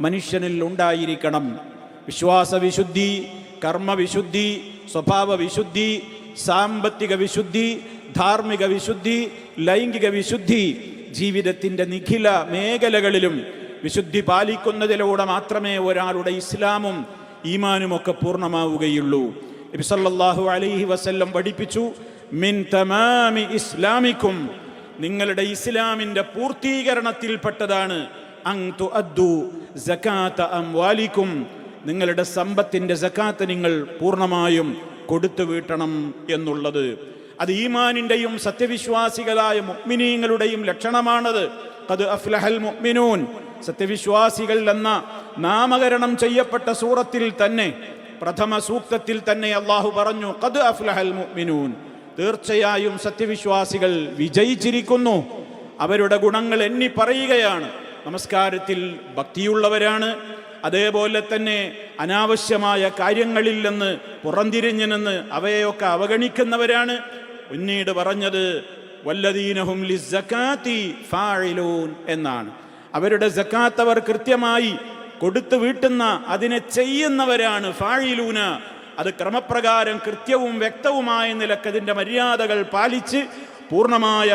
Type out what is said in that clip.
മനുഷ്യനിൽ ഉണ്ടായിരിക്കണം. വിശ്വാസവിശുദ്ധി കർമ്മവിശുദ്ധി സ്വഭാവ വിശുദ്ധി സാമ്പത്തിക വിശുദ്ധി ധാർമ്മിക വിശുദ്ധി ലൈംഗിക വിശുദ്ധി ജീവിതത്തിന്റെ നിഖില മേഖലകളിലും വിശുദ്ധി പാലിക്കുന്നതിലൂടെ മാത്രമേ ഒരാളുടെ ഇസ്ലാമും ഈമാനുമൊക്കെ പൂർണമാവുകയുള്ളൂ. നബി സല്ലല്ലാഹു അലൈഹി വസല്ലം പഠിപ്പിച്ചു മിൻ തമാമി ഇസ്ലാമിക്കും നിങ്ങളുടെ ഇസ്ലാമിന്റെ പൂർത്തീകരണത്തിൽപ്പെട്ടതാണ്. അങ് തുഅദ്ദു സകാത്ത അംവാലിക്കും. നിങ്ങളുടെ സമ്പത്തിന്റെ സക്കാത്ത് നിങ്ങൾ പൂർണമായും കൊടുത്തു വീട്ടണം എന്നുള്ളത്. അത് ഈമാനിന്റെയും സത്യവിശ്വാസികളായ മുഅ്മിനീങ്ങളുടെയും ലക്ഷണമാണത്. അത് അഫ്ലഹൽ മുഅ്മിനൂൻ. സത്യവിശ്വാസികൾ എന്ന നാമകരണം ചെയ്യപ്പെട്ട സൂറത്തിൽ തന്നെ പ്രഥമ സൂക്തത്തിൽ തന്നെ അള്ളാഹു പറഞ്ഞു കത് അഫ്ലഹൽ മുഅ്മിനൂൻ. തീർച്ചയായും സത്യവിശ്വാസികൾ വിജയിച്ചിരിക്കുന്നു. അവരുടെ ഗുണങ്ങൾ എണ്ണി പറയുകയാണ്. നമസ്കാരത്തിൽ ഭക്തിയുള്ളവരാണ്. അതേപോലെ തന്നെ അനാവശ്യമായ കാര്യങ്ങളിൽ നിന്ന് പുറംതിരിഞ്ഞു നിന്ന് അവയെയൊക്കെ അവഗണിക്കുന്നവരാണ്. പിന്നീട് പറഞ്ഞത് വല്ലദീനഹും ഫാഇലൂൻ എന്നാണ്. അവരുടെ സക്കാത്ത് അവർ കൃത്യമായി കൊടുത്തു വീട്ടുന്ന അതിനെ ചെയ്യുന്നവരാണ് ഫാഴിലൂന അത് ക്രമപ്രകാരം കൃത്യവും വ്യക്തവുമായ നിലക്കതിന്റെ മര്യാദകൾ പാലിച്ച് പൂർണമായ